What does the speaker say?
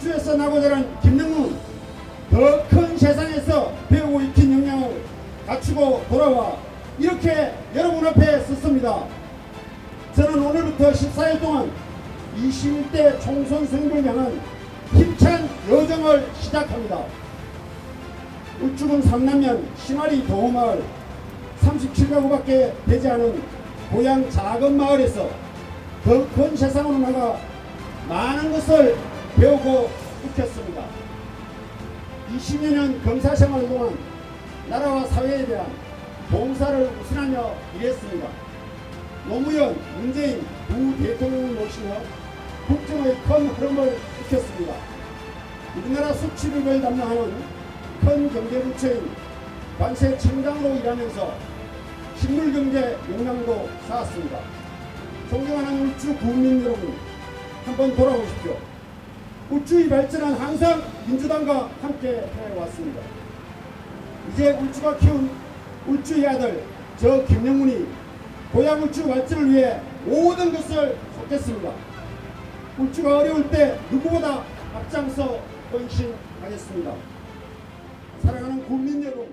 출에서 나고자 하는 김능무 더 큰 세상에서 배우고 익힌 역량을 갖추고 돌아와 이렇게 여러분 앞에 섰습니다. 저는 오늘부터 14일 동안 21대 총선 선거를 향한 힘찬 여정을 시작합니다. 우측은 삼남면 신화리 도마을 37가구밖에 되지 않은 고향 작은 마을에서 더 큰 세상으로 나가 많은 것을 배우고 익혔습니다. 20여 년 검사 생활 동안 나라와 사회에 대한 봉사를 우선하며 일했습니다. 노무현, 문재인 두 대통령을 모시며 국정의 큰 흐름을 익혔습니다. 우리나라 수출입을 담당하는 큰 경제부처인 관세청장으로 일하면서 식물경제 역량도 쌓았습니다. 존경하는 울주 국민 여러분, 한번 돌아보십시오. 울주의 발전은 항상 민주당과 함께 해왔습니다. 이제 울주가 키운 울주의 아들 저 김영문이 고향 울주 발전을 위해 모든 것을 쏟겠습니다. 울주가 어려울 때 누구보다 앞장서 헌신하겠습니다. 사랑하는 국민 여러분,